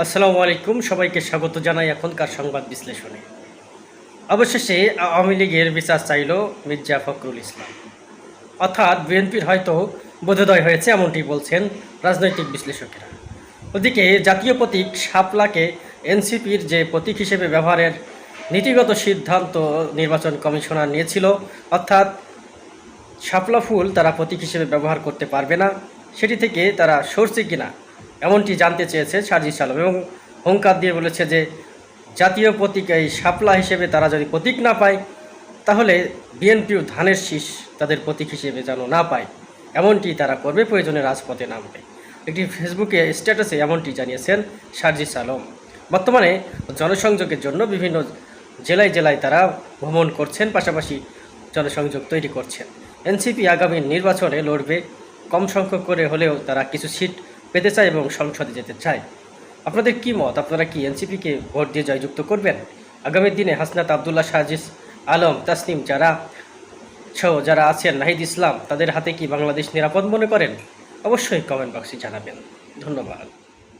আসসালামু আলাইকুম, সবাইকে স্বাগত জানাই এখনকার সংবাদ বিশ্লেষণে। অবশেষে আওয়ামী লীগের বিচার চাইল মির্জা ফখরুল ইসলাম। অর্থাৎ বিএনপির হয়তো বোধোদয় হয়েছে এমনটি বলছেন রাজনৈতিক বিশ্লেষকেরা। ওদিকে জাতীয় প্রতীক শাপলাকে এনসিপির যে প্রতীক হিসেবে ব্যবহারের নীতিগত সিদ্ধান্ত নির্বাচন কমিশনার নিয়েছিল, অর্থাৎ শাপলা ফুল তারা প্রতীক হিসেবে ব্যবহার করতে পারবে না, সেটি থেকে তারা সরছে কিনা এমনটি জানতে চেয়েছে সার্জিস আলম এবং হুঙ্কার দিয়ে বলেছে যে, জাতীয় প্রতীক এই শাপলা হিসেবে তারা যদি প্রতীক না পায়, তাহলে বিএনপিও ধানের শীষ তাদের প্রতীক হিসেবে যেন না পায়। এমনটি তারা করবে, প্রয়োজনে রাজপথে নামবে। একটি ফেসবুকে স্ট্যাটাসে এমনটি জানিয়েছেন সার্জিস আলম বর্তমানে জনসংযোগের জন্য বিভিন্ন জেলায় জেলায় তারা ভ্রমণ করছেন, পাশাপাশি জনসংযোগ তৈরি করছেন। এনসিপি আগামী নির্বাচনে লড়বে। কম সংখ্যক করে হলেও তারা কিছু সিট পেতে চায় এবং সংসদে যেতে চায়। আপনাদের কি মত? আপনারা কি এনসিপিকে ভোট দিয়ে জয়যুক্ত করবেন? আগামী দিনে হাসনাত আবদুল্লাহ সাজিস আলম তাসনিম যারা সহ যারা আছেন, নাহিদ ইসলাম, তাদের হাতে কি বাংলাদেশ নিরাপদ মনে করেন? অবশ্যই কমেন্ট বক্সে জানাবেন। ধন্যবাদ।